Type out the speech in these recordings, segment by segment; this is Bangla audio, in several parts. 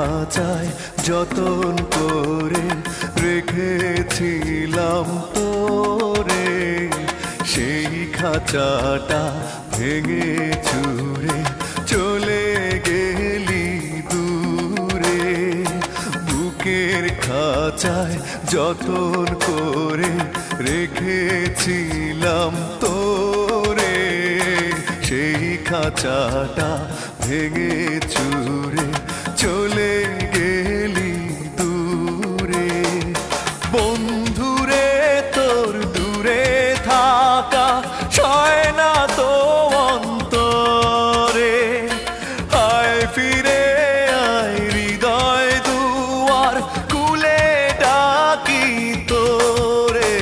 খাঁচায় যতন করে রেখেছিলাম তোরে। সেই খাঁচাটা ভেঙে চুরে চলে গেলি দূরে। বুকের খাঁচায় যতন করে রেখেছিলাম তোরে। সেই খাঁচাটা ভেঙে চুরে চলে গেলি দূরে। বন্ধুরে, তোর দূরে থাকা সয় না তো অন্তরে। আয় ফিরে আয় হৃদয় দুয়ার কুলে ডাকি তোরে।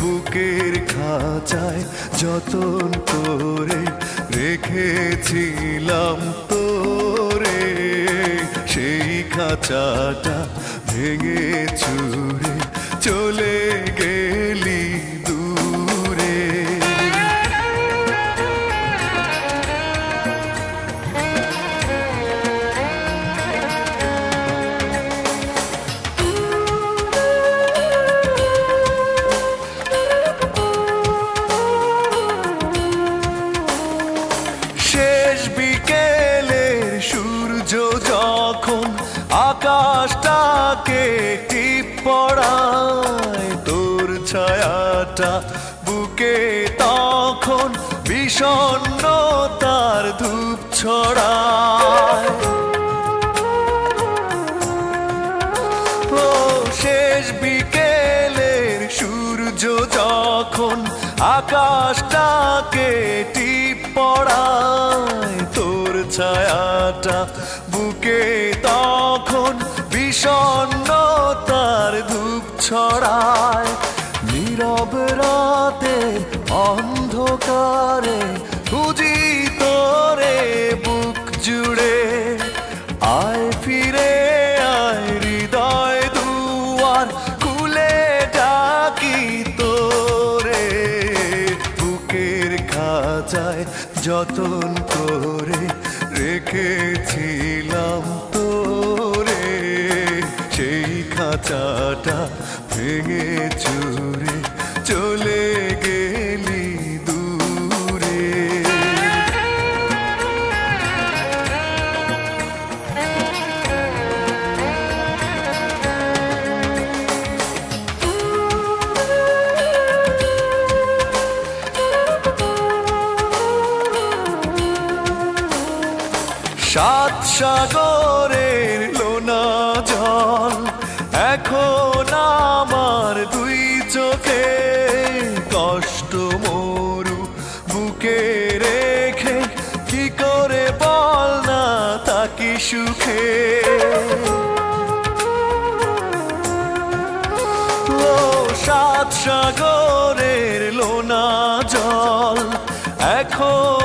বুকের খাঁচায় যতন করে রেখেছিলাম তোরে খাঁচাটা ভেঙে চুরে আকাশটাকে টিপ পড়ায়? তোর ছায়াটা বুকে তখন বিষণ্ণ তার ধূপ ছড়ায়। ও শেষ বিকেলের সূর্য যখন আকাশটাকে টিপ পড়ায়, তোর ছায়াটা বুকে তখন বিষণ্ণ তার ধূপ ছড়ায়। নীরব রাতে অন্ধকারে খুঁজি তোরে বুক জুড়ে। আয় ফিরে, আয় হৃদয় দুয়ার, খুলে ডাকি তোরে। বুকের খাঁচায় যতন করে রেখেছিলাম তোরে খাঁচাটা ভেঙে চুরে চলে গেলি দূরে। সাত সাগরের এখন আমার দুই চোখে কষ্ট মরু বুকে রেখে কি করে বল না তাকি সুখে? সাত সাগরের লোনা জল, এখন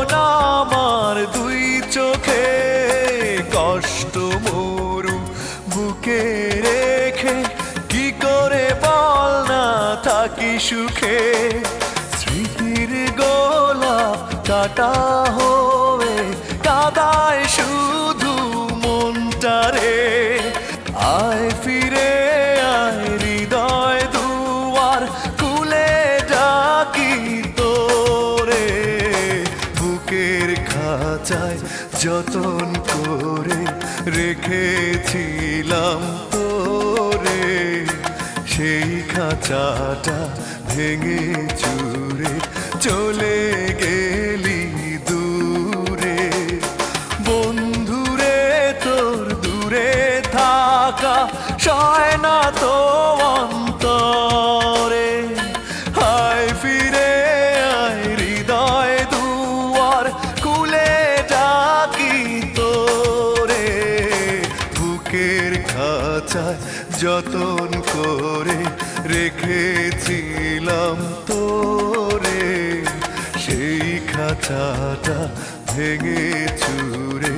সুখে স্মৃতির গোলাপ কাটা হয়ে কাদায় শুধু মনটারে। আয় ফিরে, আয় হৃদয় দুয়ার কুলে ডাকি তোরে। বুকের খাঁচায় যতন করে রেখেছিলাম খাঁচাটা ভেঙে চুরে চলে গেলি খাঁচায় যতন করে রেখেছিলাম তোরে সেই খাঁচাটা ভেঙে চুরে